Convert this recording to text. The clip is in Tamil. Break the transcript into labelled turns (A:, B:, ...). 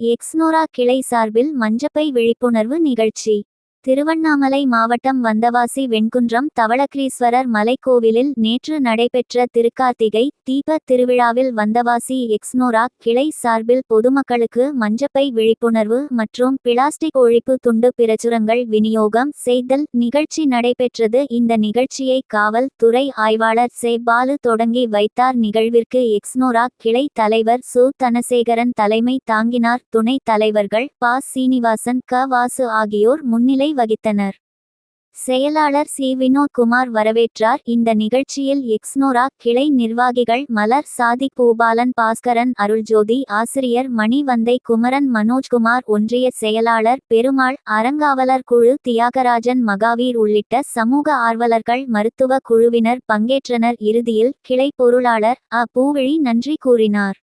A: எக்ஸ்னோரா கிளை சார்பில் மஞ்சப்பை விழிப்புணர்வு நிகழ்ச்சி. திருவண்ணாமலை மாவட்டம் வந்தவாசி வெண்குன்றம் தவளகிரீஸ்வரர் மலைக்கோவிலில் நேற்று நடைபெற்ற திருக்கார்த்திகை தீபத் திருவிழாவில் வந்தவாசி எக்ஸ்னோரா கிளை சார்பில் பொதுமக்களுக்கு மஞ்சப்பை விழிப்புணர்வு மற்றும் பிளாஸ்டிக் ஒழிப்பு துண்டு பிரசுரங்கள் விநியோகம் செய்தல் நிகழ்ச்சி நடைபெற்றது. இந்த நிகழ்ச்சியை காவல் துறை ஆய்வாளர் சே. பாலு தொடங்கி வைத்தார். நிகழ்விற்கு எக்ஸ்னோரா கிளை தலைவர் சு. தனசேகரன் தலைமை தாங்கினார். துணைத் தலைவர்கள் பா. சீனிவாசன் க. வாசு ஆகியோர் முன்னிலை வகித்தனர் செயலாளர் சி. வினோத்குமார் வரவேற்றார். இந்த நிகழ்ச்சியில் எக்ஸ்னோரா கிளை நிர்வாகிகள் மலர் சாதிக் பூபாலன் பாஸ்கரன் அருள்ஜோதி ஆசிரியர் மணிவந்தை குமரன் மனோஜ்குமார் ஒன்றிய செயலாளர் பெருமாள் அறங்காவலர் குழு தியாகராஜன் மகாவீர் உள்ளிட்ட சமூக ஆர்வலர்கள் மருத்துவ குழுவினர் பங்கேற்றனர். இறுதியில் கிளை பொருளாளர் அ. பூவிழி நன்றி கூறினார்.